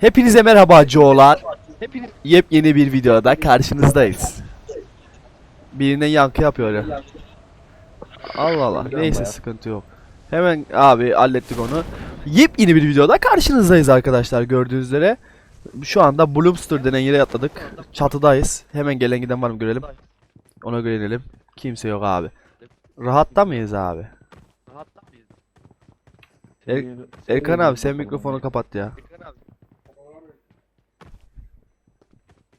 Hepinize merhaba. Hepiniz yepyeni bir videoda karşınızdayız. Birine yankı yapıyor ya. Allah Allah. Neyse sıkıntı yok. Hemen abi hallettik onu. Yepyeni bir videoda karşınızdayız arkadaşlar gördüğünüz üzere. Şu anda Bloomster denen yere atladık. Çatıdayız. Hemen gelen giden var mı görelim. Ona göre inelim. Kimse yok abi. Rahatta mıyız abi? Er- Erkan abi sen mikrofonu kapat ya.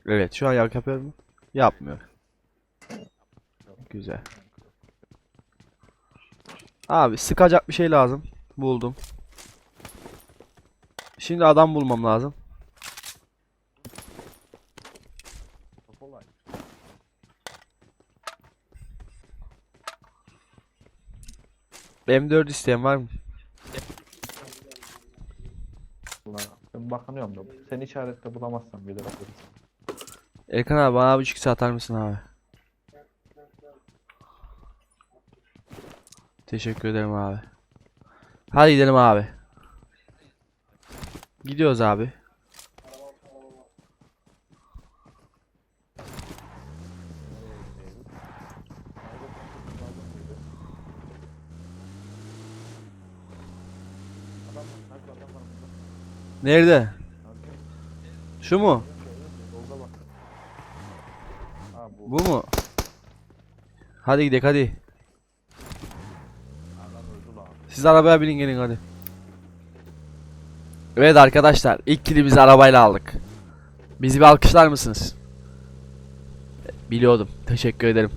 Evet şu an yak yapıyor mu? Yapmıyor. Güzel. Abi sıkacak bir şey lazım. Buldum. Şimdi adam bulmam lazım. M4 isteyen var mı? Bakınıyorum da seni işarette bulamazsam bile bakarız. Erkan abi bana bir çıksa atar mısın abi? Teşekkür ederim abi. Hadi gidelim abi. Gidiyoruz abi. Nerede? Şu mu? Solda bak. Ha bu. Bu mu? Hadi gidelim hadi. Siz arabaya binin gelin hadi. Evet arkadaşlar ilk kilimizi arabayla aldık. Bizi bir alkışlar mısınız? Biliyordum. Teşekkür ederim.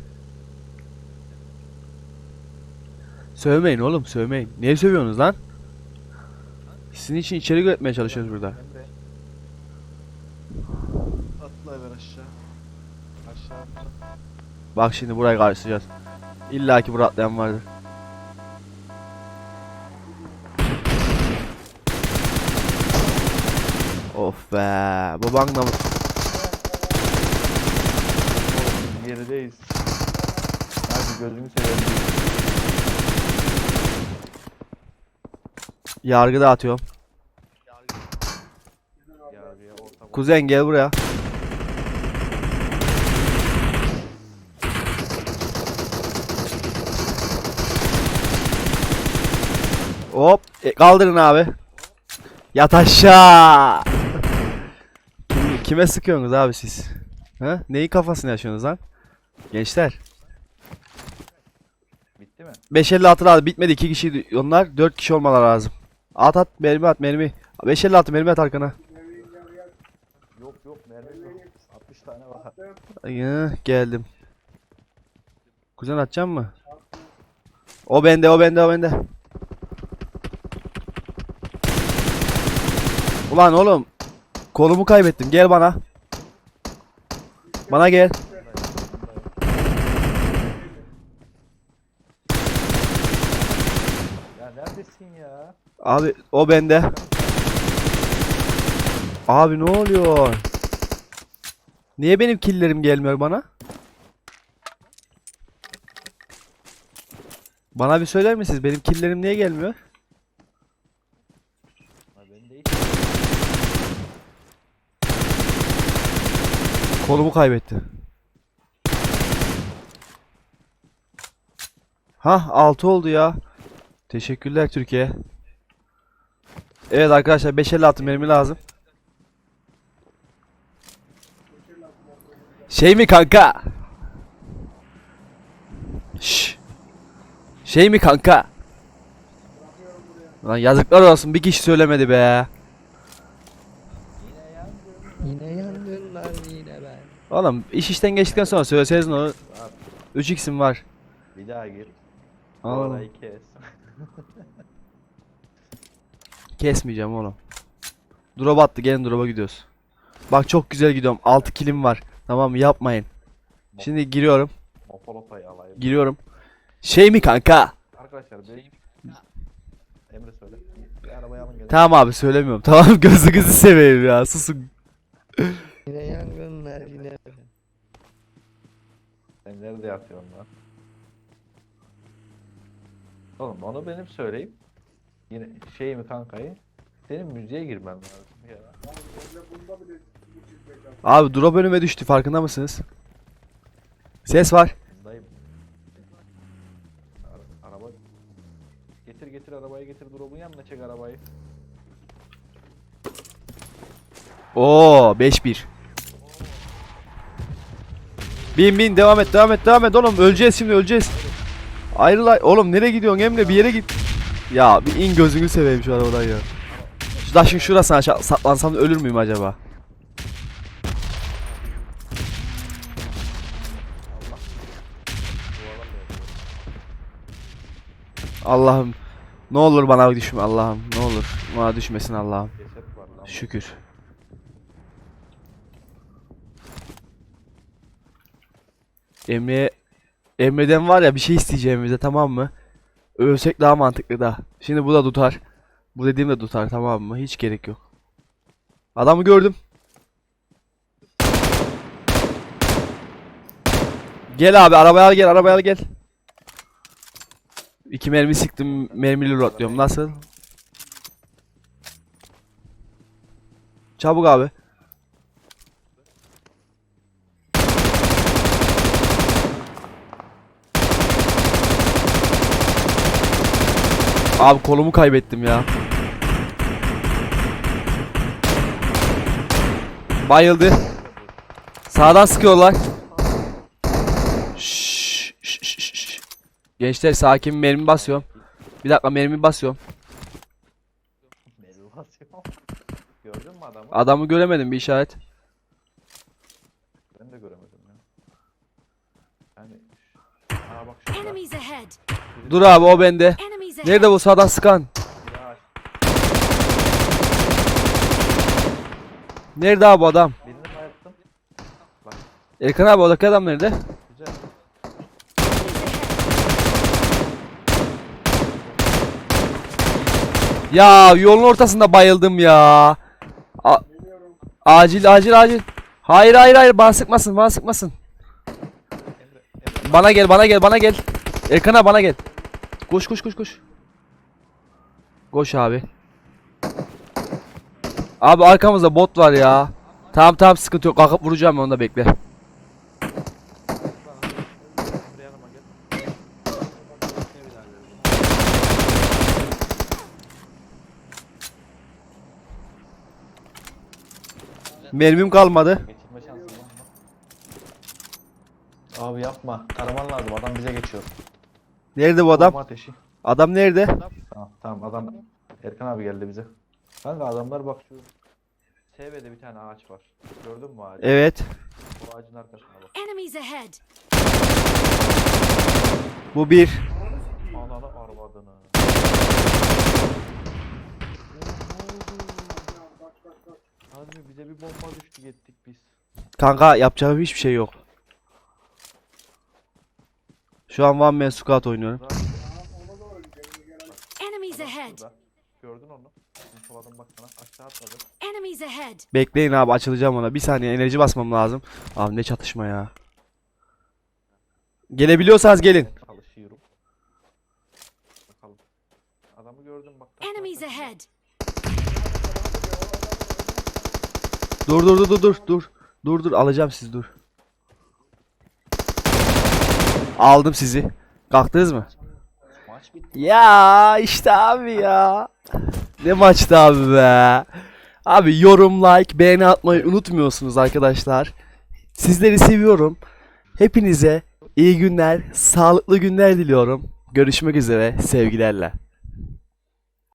Sövmeyin oğlum sövmeyin. Niye sövüyorsunuz lan? Sizin için içerik üretmeye çalışıyoruz burada. Emre. Atlayıver aşağı. Aşağı atla. Bak şimdi burayı karşılayacağız. İlla ki buraya atlayan vardır. Of be. Baban da Oğlum Gerideyiz. Hadi gözünü seveyim. yargı orta bak. Kuzen gel buraya. Hop e, kaldırın abi. Yat aşağı. Kim- kime sıkıyorsunuz abi siz? Ha? Neyi kafasına yaşıyorsunuz lan? Gençler. Bitti mi? 556 lazım. Bitmedi. 2 kişi onlar. 4 kişi olmaları lazım. At at mermi at mermi. 556 mermi at arkana. Yok yok mermi yok. 60 tane var. Ay, geldim. Kuzen atacak mı? O bende, o bende, o bende. Ulan oğlum. Kolumu kaybettim. Gel bana. Bana gel. Ya neredesin ya? Abi o bende. Abi ne oluyor? Niye benim killerim gelmiyor bana? Bana bir söyler misiniz? Benim killerim niye gelmiyor? Ha ben de hiç. Kolumu kaybetti. Hah 6 oldu ya. Teşekkürler Türkiye. Evet arkadaşlar 556 mermi lazım. Şey mi kanka? Şş. Şey mi kanka? Lan yazıklar olsun bir kişi söylemedi be. Yine yangınlar yine ben. Oğlum iş işten geçtikten sonra söyleseniz ne olur? At. 3x'im var. Bir daha gir. Aa. Orayı kes. Kesmeyeceğim oğlum. Drop attı gelin drop'a gidiyoruz. Bak çok güzel gidiyorum. 6 kilim var. Tamam? Yapmayın. Şimdi giriyorum. Alayım. Giriyorum. Şey mi kanka? Arkadaşlar benim... Emre söyle. Bir arabayı alın gelin. Tamam abi söylemiyorum. Tamam gözünüzü seveyim ya. Susun. Yine yangınlar yine. Sen nerede yatıyorsun lan? Oğlum onu benim söyleyeyim. Yine şey mi kankayı? Senin müziğe girmen lazım ya. Abi drop önüme düştü farkında mısınız? Ses var. Dayım. Ara- araba. Getir getir arabayı getir drop'un yanına çek arabayı. Oo 5-1. Bin bin devam et devam et devam et oğlum öleceğiz şimdi öleceğiz. Ayrıl ay- oğlum nereye gidiyorsun Emre bir yere git. Ya bir in gözünü seveyim şu arabadan ya. Şu taşın şurasına aşağı saklansam ölür müyüm acaba? Allah'ım ne olur bana düşme Allah'ım ne olur bana düşmesin Allah'ım. Şükür. Emre Emre'den var ya bir şey isteyeceğim bize tamam mı? Ölsek daha mantıklı da. Şimdi bu da tutar. Bu dediğim de tutar tamam mı? Hiç gerek yok. Adamı gördüm. Gel abi arabaya gel arabaya gel. İki mermi sıktım mermili rotluyorum nasıl? Çabuk abi. Abi kolumu kaybettim ya. Bayıldı. Sağdan sıkıyorlar. Şşş, şş, şş, şş. Gençler sakin mermi basıyorum. Bir dakika mermi basıyorum. Meditasyon. Gördün mü adamı? Adamı göremedim bir işaret. Ben de göremedim ya. Yani Aa bak şurada. Dur abi o bende. Nerede bu sağdan sıkan? Nerede abi bu adam? Birini bayılttım. Bak Erkan abi oradaki adam nerede? güzel. Ya yolun ortasında bayıldım ya. A- acil acil acil. Hayır hayır hayır bana sıkmasın bana sıkmasın. Bana gel bana gel bana gel. Erkan abi bana gel. Koş koş koş koş. Koş abi. Abi arkamızda bot var ya. Tamam tamam sıkıntı yok kalkıp vuracağım onu da bekle. Mermim kalmadı. Geçirme şansın var mı? Abi yapma. Taraman lazım. Adam bize geçiyor. Nerede bu adam? Bomba ateşi. Adam nerede? Tamam tamam adam Erkan abi geldi bize. Kanka adamlar bak şu SV'de bir tane ağaç var. Gördün mü ağacı? Evet. O ağacın arkasına bak. Enemies ahead! Bu bir. Ananı arvadını. Abi bize bir bomba düştü gittik biz. Kanka yapacağım hiçbir şey yok. Şu an one man squad oynuyorum. Ahead! Gördün onu. Infoladım bak sana. Aşağı atladı. Enemies ahead! Bekleyin abi açılacağım ona. Bir saniye enerji basmam lazım. Abi ne çatışma ya. Gelebiliyorsanız gelin. Çalışıyorum. Bakalım. Adamı gördüm bak. Enemies ahead! Dur dur dur dur dur dur. Dur dur alacağım sizi dur. Aldım sizi. Kalktınız mı? Maç bitti. Ya işte abi ya. Ne maçtı abi be. Abi yorum, like, beğeni atmayı unutmuyorsunuz arkadaşlar. Sizleri seviyorum. Hepinize iyi günler, sağlıklı günler diliyorum. Görüşmek üzere sevgilerle.